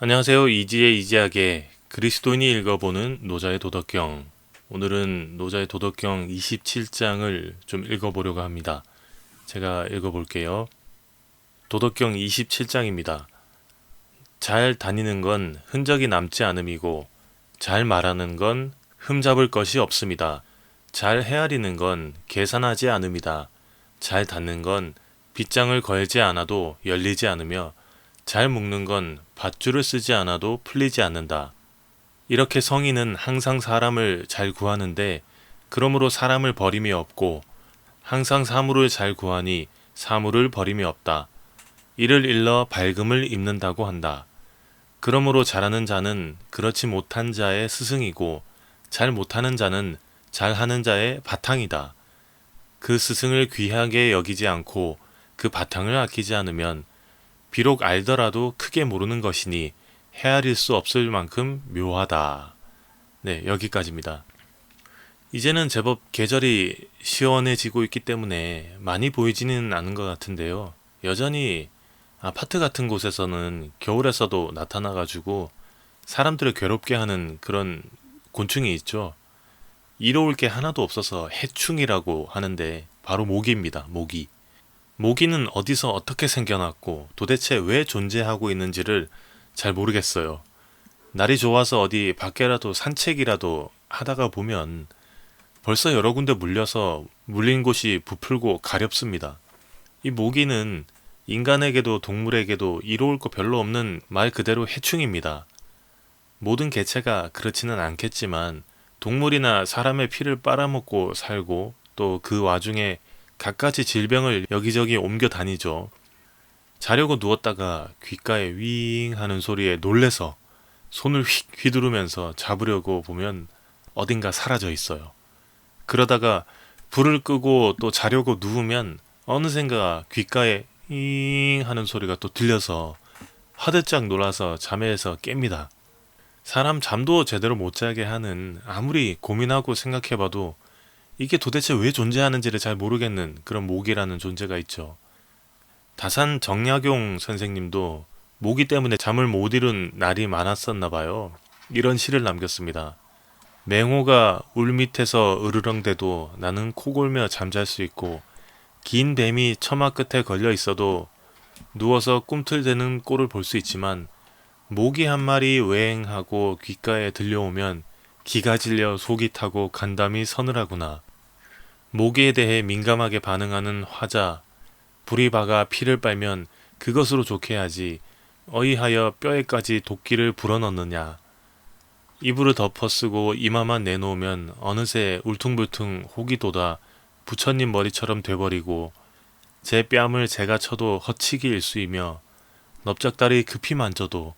안녕하세요. 이지의 이지하게 그리스도인이 읽어보는 노자의 도덕경. 오늘은 노자의 도덕경 27장을 좀 읽어보려고 합니다. 제가 읽어볼게요. 도덕경 27장입니다. 잘 다니는 건 흔적이 남지 않음이고, 잘 말하는 건 흠잡을 것이 없습니다. 잘 헤아리는 건 계산하지 않음이다. 잘 닫는 건 빗장을 걸지 않아도 열리지 않으며, 잘 묶는 건 밧줄을 쓰지 않아도 풀리지 않는다. 이렇게 성인은 항상 사람을 잘 구하는데 그러므로 사람을 버림이 없고 항상 사물을 잘 구하니 사물을 버림이 없다. 이를 일러 밝음을 입는다고 한다. 그러므로 잘하는 자는 그렇지 못한 자의 스승이고 잘 못하는 자는 잘하는 자의 바탕이다. 그 스승을 귀하게 여기지 않고 그 바탕을 아끼지 않으면 비록 알더라도 크게 모르는 것이니 헤아릴 수 없을 만큼 묘하다. 네, 여기까지입니다. 이제는 제법 계절이 시원해지고 있기 때문에 많이 보이지는 않은 것 같은데요. 여전히 아파트 같은 곳에서는 겨울에서도 나타나가지고 사람들을 괴롭게 하는 그런 곤충이 있죠. 이로울 게 하나도 없어서 해충이라고 하는데 바로 모기입니다. 모기. 모기는 어디서 어떻게 생겨났고 도대체 왜 존재하고 있는지를 잘 모르겠어요. 날이 좋아서 어디 밖에라도 산책이라도 하다가 보면 벌써 여러 군데 물려서 물린 곳이 부풀고 가렵습니다. 이 모기는 인간에게도 동물에게도 이로울 거 별로 없는 말 그대로 해충입니다. 모든 개체가 그렇지는 않겠지만 동물이나 사람의 피를 빨아먹고 살고 또 그 와중에 갖가지 질병을 여기저기 옮겨 다니죠. 자려고 누웠다가 귓가에 윙 하는 소리에 놀래서 손을 휙 휘두르면서 잡으려고 보면 어딘가 사라져 있어요. 그러다가 불을 끄고 또 자려고 누우면 어느샌가 귓가에 잉 하는 소리가 또 들려서 화들짝 놀라서 잠에서 깹니다. 사람 잠도 제대로 못 자게 하는 아무리 고민하고 생각해봐도 이게 도대체 왜 존재하는지를 잘 모르겠는 그런 모기라는 존재가 있죠. 다산 정약용 선생님도 모기 때문에 잠을 못 이룬 날이 많았었나 봐요. 이런 시를 남겼습니다. 맹호가 울 밑에서 으르렁대도 나는 코골며 잠잘 수 있고 긴 뱀이 처마 끝에 걸려 있어도 누워서 꿈틀대는 꼴을 볼 수 있지만 모기 한 마리 외행하고 귓가에 들려오면 기가 질려 속이 타고 간담이 서늘하구나. 모기에 대해 민감하게 반응하는 화자, 불이 박아 피를 빨면 그것으로 좋게 하지 어이하여 뼈에까지 도끼를 불어넣느냐. 이불을 덮어쓰고 이마만 내놓으면 어느새 울퉁불퉁 혹이 돋아 부처님 머리처럼 돼버리고 제 뺨을 제가 쳐도 허치기 일수이며 넓적다리 급히 만져도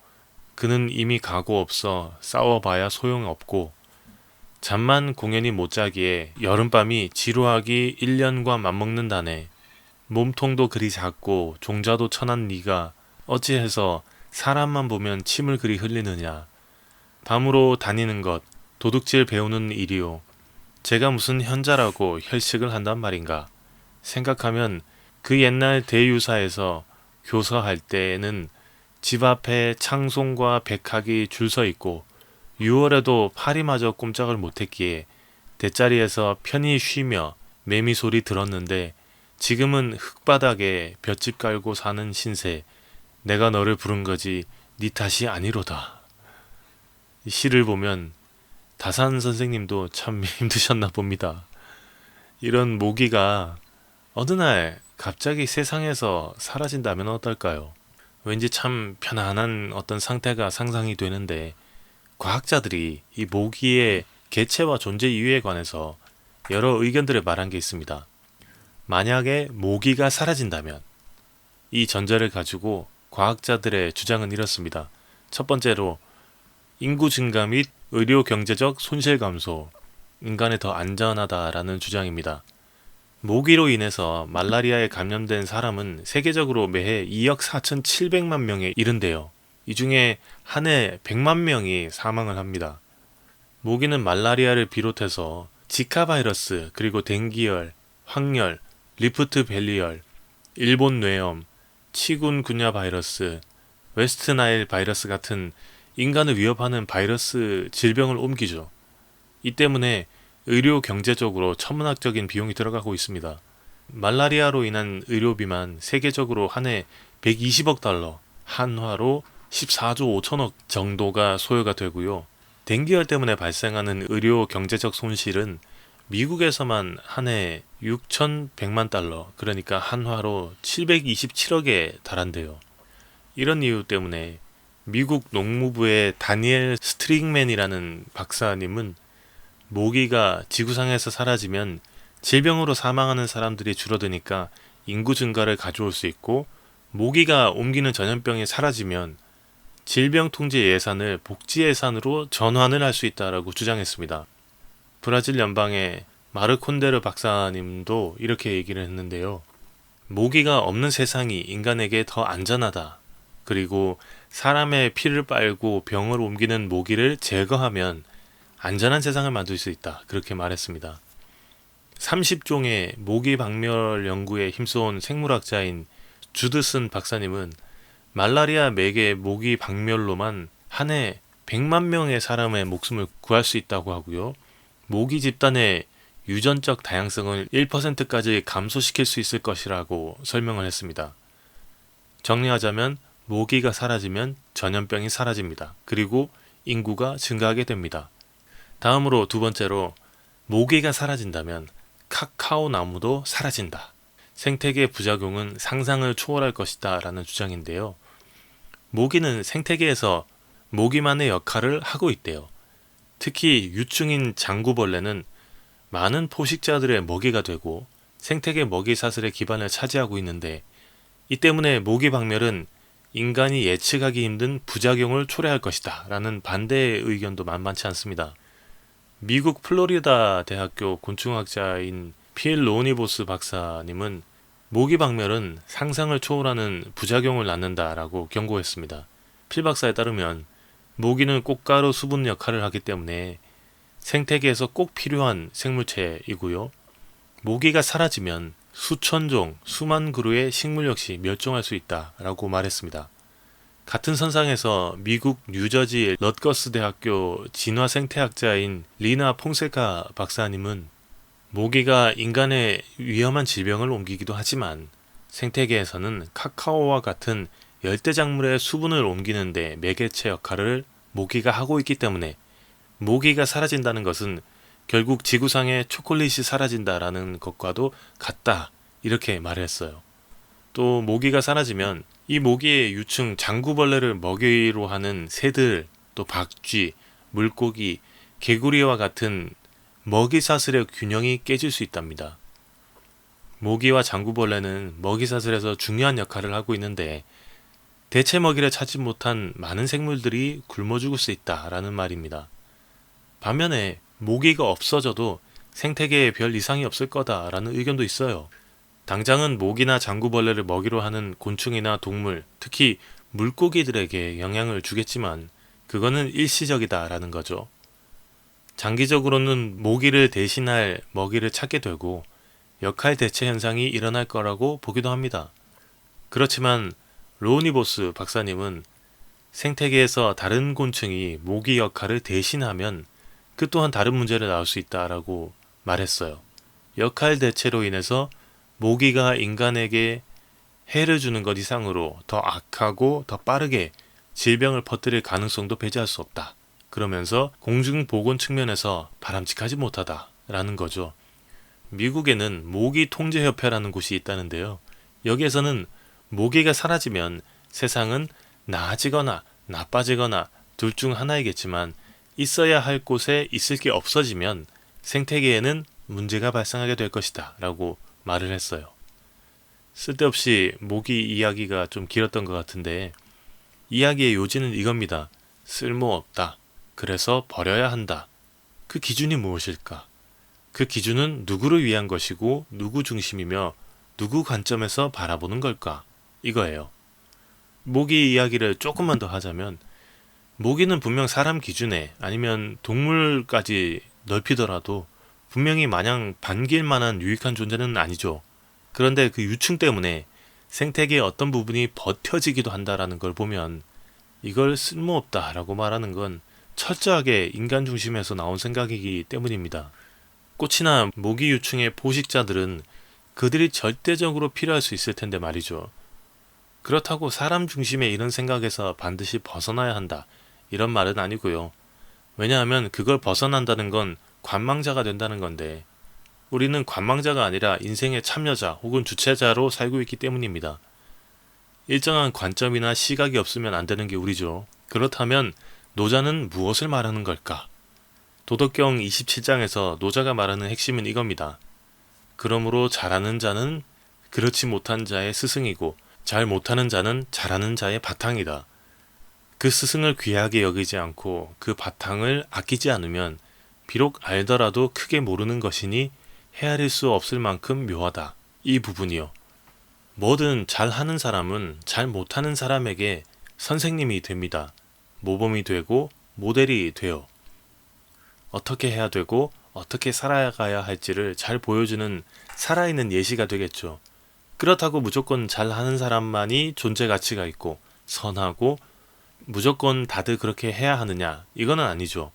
그는 이미 가고 없어 싸워봐야 소용없고 잠만 공연히 못 자기에 여름밤이 지루하기 1년과 맞먹는다네. 몸통도 그리 작고 종자도 천한 네가 어찌해서 사람만 보면 침을 그리 흘리느냐. 밤으로 다니는 것, 도둑질 배우는 일이요. 제가 무슨 현자라고 혈식을 한단 말인가. 생각하면 그 옛날 대유사에서 교서할 때에는 집 앞에 창송과 백학이 줄 서 있고 6월에도 파리마저 꼼짝을 못했기에 대자리에서 편히 쉬며 매미 소리 들었는데 지금은 흙바닥에 볏집 깔고 사는 신세 내가 너를 부른 거지 네 탓이 아니로다. 이 시를 보면 다산 선생님도 참 힘드셨나 봅니다. 이런 모기가 어느 날 갑자기 세상에서 사라진다면 어떨까요? 왠지 참 편안한 어떤 상태가 상상이 되는데 과학자들이 이 모기의 개체와 존재 이유에 관해서 여러 의견들을 말한 게 있습니다. 만약에 모기가 사라진다면 이 전제를 가지고 과학자들의 주장은 이렇습니다. 첫 번째로 인구 증가 및 의료 경제적 손실 감소, 인간에 더 안전하다라는 주장입니다. 모기로 인해서 말라리아에 감염된 사람은 세계적으로 매해 2억 4,700만 명에 이른데요. 이 중에 한 해 100만 명이 사망을 합니다. 모기는 말라리아를 비롯해서 지카 바이러스, 그리고 댕기열, 황열, 리프트 밸리열, 일본 뇌염, 치군군야 바이러스, 웨스트 나일 바이러스 같은 인간을 위협하는 바이러스 질병을 옮기죠. 이 때문에 의료 경제적으로 천문학적인 비용이 들어가고 있습니다. 말라리아로 인한 의료비만 세계적으로 한 해 120억 달러, 한화로 14조 5천억 정도가 소요가 되고요. 댕기열 때문에 발생하는 의료 경제적 손실은 미국에서만 한 해 6,100만 달러, 그러니까 한화로 727억에 달한대요. 이런 이유 때문에 미국 농무부의 다니엘 스트링맨이라는 박사님은 모기가 지구상에서 사라지면 질병으로 사망하는 사람들이 줄어드니까 인구 증가를 가져올 수 있고 모기가 옮기는 전염병이 사라지면 질병 통제 예산을 복지 예산으로 전환을 할 수 있다라고 주장했습니다. 브라질 연방의 마르콘데르 박사님도 이렇게 얘기를 했는데요. 모기가 없는 세상이 인간에게 더 안전하다. 그리고 사람의 피를 빨고 병을 옮기는 모기를 제거하면 안전한 세상을 만들 수 있다. 그렇게 말했습니다. 30종의 모기 박멸 연구에 힘써온 생물학자인 주드슨 박사님은 말라리아 매개 모기 박멸로만 한 해 100만 명의 사람의 목숨을 구할 수 있다고 하고요. 모기 집단의 유전적 다양성을 1%까지 감소시킬 수 있을 것이라고 설명을 했습니다. 정리하자면 모기가 사라지면 전염병이 사라집니다. 그리고 인구가 증가하게 됩니다. 다음으로 두 번째로 모기가 사라진다면 카카오 나무도 사라진다. 생태계 부작용은 상상을 초월할 것이다 라는 주장인데요. 모기는 생태계에서 모기만의 역할을 하고 있대요. 특히 유충인 장구벌레는 많은 포식자들의 먹이가 되고 생태계 먹이 사슬의 기반을 차지하고 있는데 이 때문에 모기 박멸은 인간이 예측하기 힘든 부작용을 초래할 것이다 라는 반대의 의견도 만만치 않습니다. 미국 플로리다 대학교 곤충학자인 피엘 로니보스 박사님은 모기 박멸은 상상을 초월하는 부작용을 낳는다라고 경고했습니다. 필 박사에 따르면 모기는 꽃가루 수분 역할을 하기 때문에 생태계에서 꼭 필요한 생물체이고요. 모기가 사라지면 수천 종, 수만 그루의 식물 역시 멸종할 수 있다라고 말했습니다. 같은 선상에서 미국 뉴저지 럿거스 대학교 진화 생태학자인 리나 퐁세카 박사님은 모기가 인간의 위험한 질병을 옮기기도 하지만 생태계에서는 카카오와 같은 열대작물의 수분을 옮기는데 매개체 역할을 모기가 하고 있기 때문에 모기가 사라진다는 것은 결국 지구상의 초콜릿이 사라진다라는 것과도 같다 이렇게 말했어요. 또 모기가 사라지면 이 모기의 유충 장구벌레를 먹이로 하는 새들, 또 박쥐, 물고기, 개구리와 같은 먹이 사슬의 균형이 깨질 수 있답니다. 모기와 장구벌레는 먹이 사슬에서 중요한 역할을 하고 있는데 대체 먹이를 찾지 못한 많은 생물들이 굶어 죽을 수 있다라는 말입니다. 반면에 모기가 없어져도 생태계에 별 이상이 없을 거다라는 의견도 있어요. 당장은 모기나 장구벌레를 먹이로 하는 곤충이나 동물, 특히 물고기들에게 영향을 주겠지만 그거는 일시적이다라는 거죠. 장기적으로는 모기를 대신할 먹이를 찾게 되고 역할 대체 현상이 일어날 거라고 보기도 합니다. 그렇지만 로니보스 박사님은 생태계에서 다른 곤충이 모기 역할을 대신하면 그 또한 다른 문제를 낳을 수 있다라고 말했어요. 역할 대체로 인해서 모기가 인간에게 해를 주는 것 이상으로 더 악하고 더 빠르게 질병을 퍼뜨릴 가능성도 배제할 수 없다. 그러면서 공중보건 측면에서 바람직하지 못하다라는 거죠. 미국에는 모기 통제협회라는 곳이 있다는데요. 여기에서는 모기가 사라지면 세상은 나아지거나 나빠지거나 둘 중 하나이겠지만 있어야 할 곳에 있을 게 없어지면 생태계에는 문제가 발생하게 될 것이다 라고 말을 했어요. 쓸데없이 모기 이야기가 좀 길었던 것 같은데 이야기의 요지는 이겁니다. 쓸모없다. 그래서 버려야 한다. 그 기준이 무엇일까? 그 기준은 누구를 위한 것이고 누구 중심이며 누구 관점에서 바라보는 걸까? 이거예요. 모기 이야기를 조금만 더 하자면 모기는 분명 사람 기준에 아니면 동물까지 넓히더라도 분명히 마냥 반길 만한 유익한 존재는 아니죠. 그런데 그 유충 때문에 생태계의 어떤 부분이 버텨지기도 한다라는 걸 보면 이걸 쓸모없다라고 말하는 건 철저하게 인간 중심에서 나온 생각이기 때문입니다. 꽃이나 모기 유충의 포식자들은 그들이 절대적으로 필요할 수 있을 텐데 말이죠. 그렇다고 사람 중심의 이런 생각에서 반드시 벗어나야 한다. 이런 말은 아니고요. 왜냐하면 그걸 벗어난다는 건 관망자가 된다는 건데 우리는 관망자가 아니라 인생의 참여자 혹은 주체자로 살고 있기 때문입니다. 일정한 관점이나 시각이 없으면 안 되는 게 우리죠. 그렇다면 노자는 무엇을 말하는 걸까? 도덕경 27장에서 노자가 말하는 핵심은 이겁니다. 그러므로 잘하는 자는 그렇지 못한 자의 스승이고 잘 못하는 자는 잘하는 자의 바탕이다. 그 스승을 귀하게 여기지 않고 그 바탕을 아끼지 않으면 비록 알더라도 크게 모르는 것이니 헤아릴 수 없을 만큼 묘하다. 이 부분이요. 뭐든 잘하는 사람은 잘 못하는 사람에게 선생님이 됩니다. 모범이 되고 모델이 되어 어떻게 해야 되고 어떻게 살아가야 할지를 잘 보여주는 살아있는 예시가 되겠죠. 그렇다고 무조건 잘하는 사람만이 존재 가치가 있고 선하고 무조건 다들 그렇게 해야 하느냐? 이거는 아니죠.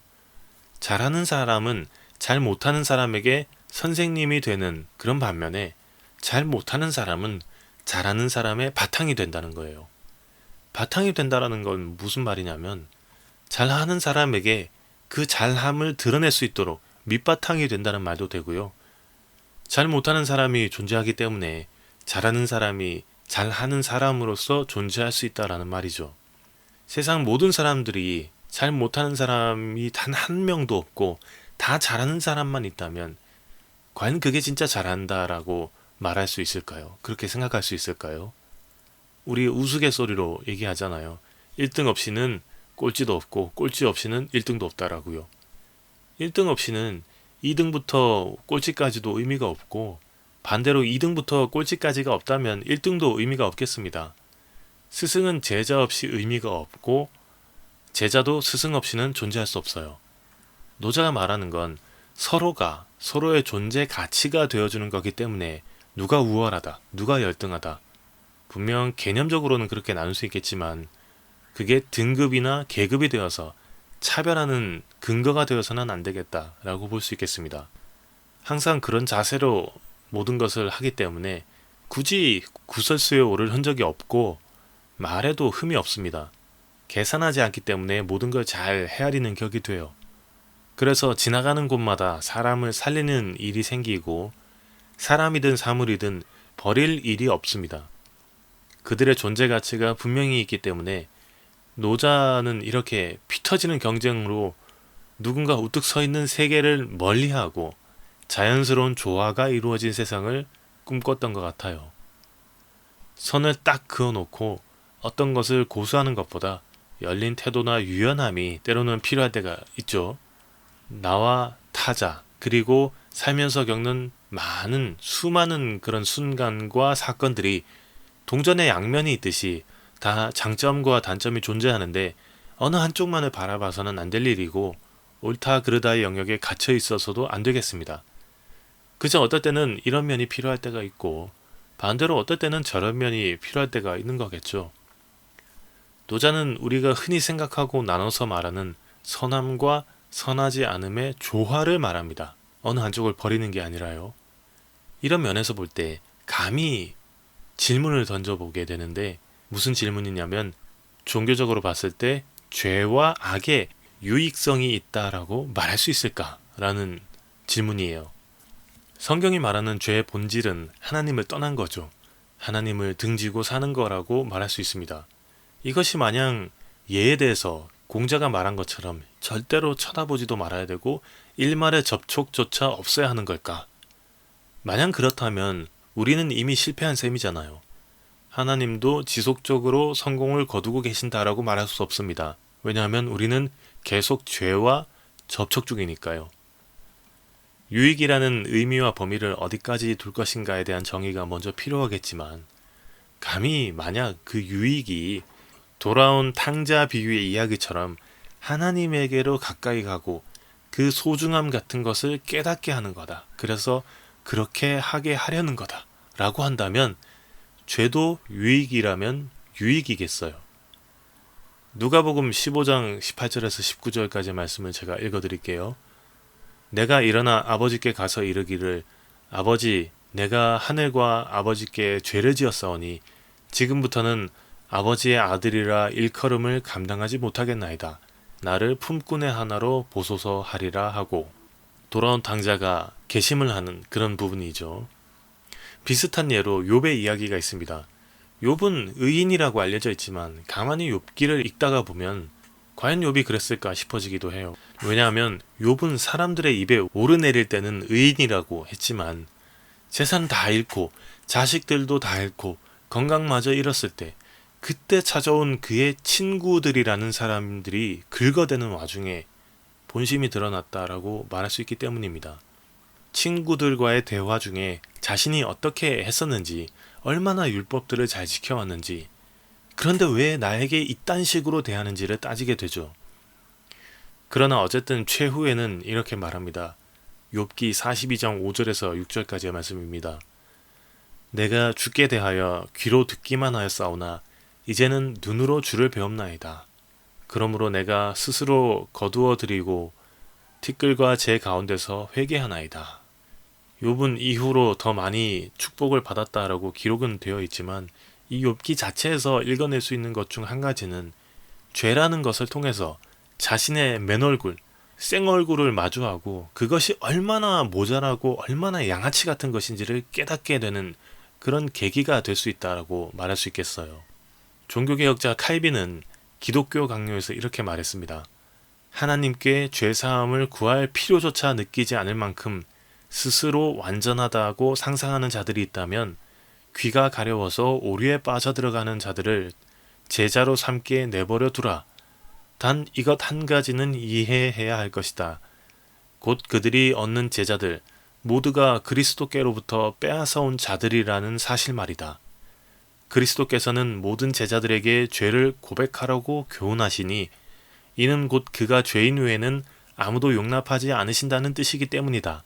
잘하는 사람은 잘 못하는 사람에게 선생님이 되는 그런 반면에 잘 못하는 사람은 잘하는 사람의 바탕이 된다는 거예요. 바탕이 된다라는 건 무슨 말이냐면 잘하는 사람에게 그 잘함을 드러낼 수 있도록 밑바탕이 된다는 말도 되고요. 잘 못하는 사람이 존재하기 때문에 잘하는 사람이 잘하는 사람으로서 존재할 수 있다라는 말이죠. 세상 모든 사람들이 잘 못하는 사람이 단 한 명도 없고 다 잘하는 사람만 있다면 과연 그게 진짜 잘한다라고 말할 수 있을까요? 그렇게 생각할 수 있을까요? 우리 우스갯소리로 얘기하잖아요. 1등 없이는 꼴찌도 없고 꼴찌 없이는 1등도 없다라고요. 1등 없이는 2등부터 꼴찌까지도 의미가 없고 반대로 2등부터 꼴찌까지가 없다면 1등도 의미가 없겠습니다. 스승은 제자 없이 의미가 없고 제자도 스승 없이는 존재할 수 없어요. 노자가 말하는 건 서로가 서로의 존재 가치가 되어주는 거기 때문에 누가 우월하다, 누가 열등하다. 분명 개념적으로는 그렇게 나눌 수 있겠지만 그게 등급이나 계급이 되어서 차별하는 근거가 되어서는 안 되겠다라고 볼 수 있겠습니다. 항상 그런 자세로 모든 것을 하기 때문에 굳이 구설수에 오를 흔적이 없고 말에도 흠이 없습니다. 계산하지 않기 때문에 모든 걸 잘 헤아리는 격이 돼요. 그래서 지나가는 곳마다 사람을 살리는 일이 생기고 사람이든 사물이든 버릴 일이 없습니다. 그들의 존재 가치가 분명히 있기 때문에 노자는 이렇게 피 터지는 경쟁으로 누군가 우뚝 서 있는 세계를 멀리하고 자연스러운 조화가 이루어진 세상을 꿈꿨던 것 같아요. 선을 딱 그어놓고 어떤 것을 고수하는 것보다 열린 태도나 유연함이 때로는 필요할 때가 있죠. 나와 타자, 그리고 살면서 겪는 많은 수많은 그런 순간과 사건들이 동전의 양면이 있듯이 다 장점과 단점이 존재하는데 어느 한쪽만을 바라봐서는 안 될 일이고 옳다 그르다의 영역에 갇혀 있어서도 안 되겠습니다. 그저 어떨 때는 이런 면이 필요할 때가 있고 반대로 어떨 때는 저런 면이 필요할 때가 있는 거겠죠. 노자는 우리가 흔히 생각하고 나눠서 말하는 선함과 선하지 않음의 조화를 말합니다. 어느 한쪽을 버리는 게 아니라요. 이런 면에서 볼 때 감히 질문을 던져보게 되는데 무슨 질문이냐면 종교적으로 봤을 때 죄와 악의 유익성이 있다라고 말할 수 있을까라는 질문이에요. 성경이 말하는 죄의 본질은 하나님을 떠난 거죠. 하나님을 등지고 사는 거라고 말할 수 있습니다. 이것이 마냥 예에 대해서 공자가 말한 것처럼 절대로 쳐다보지도 말아야 되고 일말의 접촉조차 없어야 하는 걸까? 마냥 그렇다면 우리는 이미 실패한 셈이잖아요. 하나님도 지속적으로 성공을 거두고 계신다라고 말할 수 없습니다. 왜냐하면 우리는 계속 죄와 접촉 중이니까요. 유익이라는 의미와 범위를 어디까지 둘 것인가에 대한 정의가 먼저 필요하겠지만, 감히 만약 그 유익이 돌아온 탕자 비유의 이야기처럼 하나님에게로 가까이 가고 그 소중함 같은 것을 깨닫게 하는 거다. 그래서 그렇게 하게 하려는 거다. 라고 한다면 죄도 유익이라면 유익이겠어요. 누가복음 15장 18절에서 19절까지 말씀을 제가 읽어 드릴게요. 내가 일어나 아버지께 가서 이르기를 아버지 내가 하늘과 아버지께 죄를 지었사오니 지금부터는 아버지의 아들이라 일컬음을 감당하지 못하겠나이다. 나를 품꾼의 하나로 보소서 하리라 하고 돌아온 당자가 개심을 하는 그런 부분이죠. 비슷한 예로 욥의 이야기가 있습니다. 욥은 의인이라고 알려져 있지만 가만히 욥기를 읽다가 보면 과연 욥이 그랬을까 싶어지기도 해요. 왜냐하면 욥은 사람들의 입에 오르내릴 때는 의인이라고 했지만 재산 다 잃고 자식들도 다 잃고 건강마저 잃었을 때 그때 찾아온 그의 친구들이라는 사람들이 긁어대는 와중에 본심이 드러났다라고 말할 수 있기 때문입니다. 친구들과의 대화 중에 자신이 어떻게 했었는지, 얼마나 율법들을 잘 지켜왔는지, 그런데 왜 나에게 이딴 식으로 대하는지를 따지게 되죠. 그러나 어쨌든 최후에는 이렇게 말합니다. 욥기 42장 5절에서 6절까지의 말씀입니다. 내가 주께 대하여 귀로 듣기만 하였사오나 이제는 눈으로 주를 배움나이다. 그러므로 내가 스스로 거두어 드리고 티끌과 제 가운데서 회개하나이다. 욥은 이후로 더 많이 축복을 받았다라고 기록은 되어 있지만 이 욥기 자체에서 읽어낼 수 있는 것 중 한 가지는 죄라는 것을 통해서 자신의 맨얼굴, 생얼굴을 마주하고 그것이 얼마나 모자라고 얼마나 양아치 같은 것인지를 깨닫게 되는 그런 계기가 될 수 있다라고 말할 수 있겠어요. 종교개혁자 칼빈은 기독교 강요에서 이렇게 말했습니다. 하나님께 죄사함을 구할 필요조차 느끼지 않을 만큼 스스로 완전하다고 상상하는 자들이 있다면 귀가 가려워서 오류에 빠져들어가는 자들을 제자로 삼게 내버려 두라. 단 이것 한 가지는 이해해야 할 것이다. 곧 그들이 얻는 제자들 모두가 그리스도께로부터 빼앗아온 자들이라는 사실 말이다. 그리스도께서는 모든 제자들에게 죄를 고백하라고 교훈하시니 이는 곧 그가 죄인 외에는 아무도 용납하지 않으신다는 뜻이기 때문이다.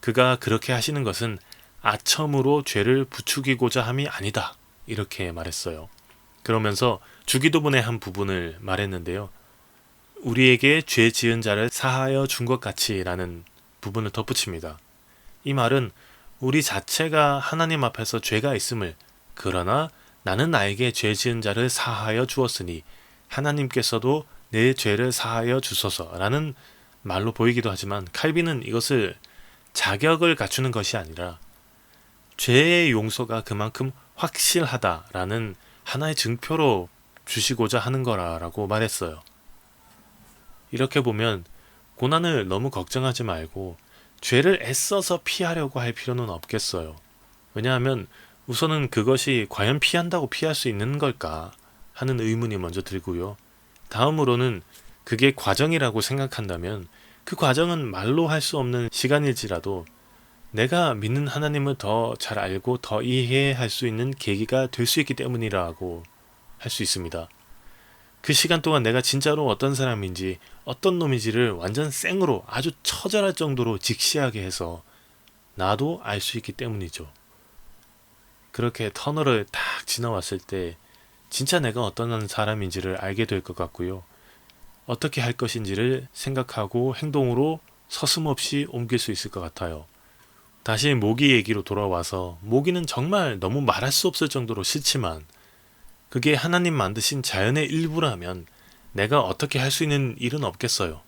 그가 그렇게 하시는 것은 아첨으로 죄를 부추기고자 함이 아니다. 이렇게 말했어요. 그러면서 주기도문의 한 부분을 말했는데요. 우리에게 죄 지은 자를 사하여 준 것 같이라는 부분을 덧붙입니다. 이 말은 우리 자체가 하나님 앞에서 죄가 있음을 그러나 나는 나에게 죄 지은 자를 사하여 주었으니 하나님께서도 내 죄를 사하여 주소서라는 말로 보이기도 하지만 칼빈은 이것을 자격을 갖추는 것이 아니라 죄의 용서가 그만큼 확실하다라는 하나의 증표로 주시고자 하는 거라라고 말했어요. 이렇게 보면 고난을 너무 걱정하지 말고 죄를 애써서 피하려고 할 필요는 없겠어요. 왜냐하면 우선은 그것이 과연 피한다고 피할 수 있는 걸까 하는 의문이 먼저 들고요. 다음으로는 그게 과정이라고 생각한다면 그 과정은 말로 할 수 없는 시간일지라도 내가 믿는 하나님을 더 잘 알고 더 이해할 수 있는 계기가 될 수 있기 때문이라고 할 수 있습니다. 그 시간 동안 내가 진짜로 어떤 사람인지 어떤 놈인지를 완전 생으로 아주 처절할 정도로 직시하게 해서 나도 알 수 있기 때문이죠. 그렇게 터널을 딱 지나왔을 때 진짜 내가 어떤 사람인지를 알게 될 것 같고요. 어떻게 할 것인지를 생각하고 행동으로 서슴없이 옮길 수 있을 것 같아요. 다시 모기 얘기로 돌아와서 모기는 정말 너무 말할 수 없을 정도로 싫지만 그게 하나님 만드신 자연의 일부라면 내가 어떻게 할 수 있는 일은 없겠어요.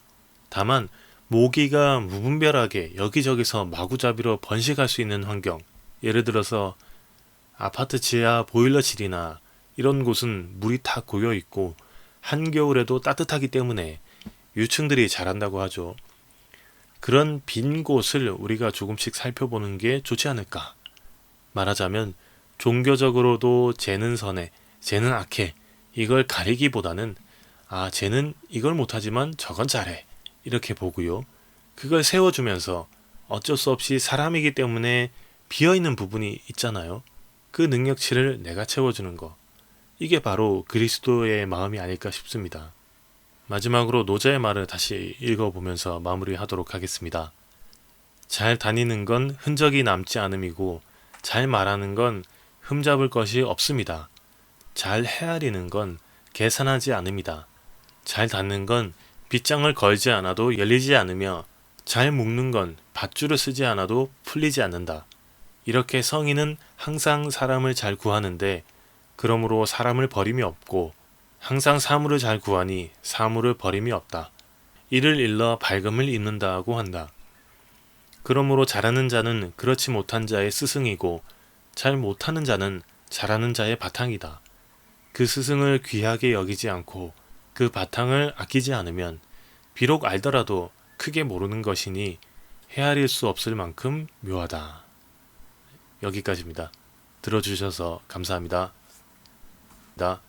다만 모기가 무분별하게 여기저기서 마구잡이로 번식할 수 있는 환경, 예를 들어서 아파트 지하 보일러실이나 이런 곳은 물이 다 고여 있고 한겨울에도 따뜻하기 때문에 유충들이 자란다고 하죠. 그런 빈 곳을 우리가 조금씩 살펴보는 게 좋지 않을까. 말하자면 종교적으로도 쟤는 선해, 쟤는 악해 이걸 가리기보다는 아 쟤는 이걸 못하지만 저건 잘해 이렇게 보고요. 그걸 세워주면서 어쩔 수 없이 사람이기 때문에 비어있는 부분이 있잖아요. 그 능력치를 내가 채워주는 거. 이게 바로 그리스도의 마음이 아닐까 싶습니다. 마지막으로 노자의 말을 다시 읽어보면서 마무리하도록 하겠습니다. 잘 다니는 건 흔적이 남지 않음이고 잘 말하는 건 흠잡을 것이 없습니다. 잘 헤아리는 건 계산하지 않음이다. 잘 닫는 건 빗장을 걸지 않아도 열리지 않으며 잘 묶는 건 밧줄을 쓰지 않아도 풀리지 않는다. 이렇게 성인은 항상 사람을 잘 구하는데 그러므로 사람을 버림이 없고 항상 사물을 잘 구하니 사물을 버림이 없다. 이를 일러 밝음을 입는다고 한다. 그러므로 잘하는 자는 그렇지 못한 자의 스승이고 잘 못하는 자는 잘하는 자의 바탕이다. 그 스승을 귀하게 여기지 않고 그 바탕을 아끼지 않으면 비록 알더라도 크게 모르는 것이니 헤아릴 수 없을 만큼 묘하다. 여기까지입니다. 들어주셔서 감사합니다. 나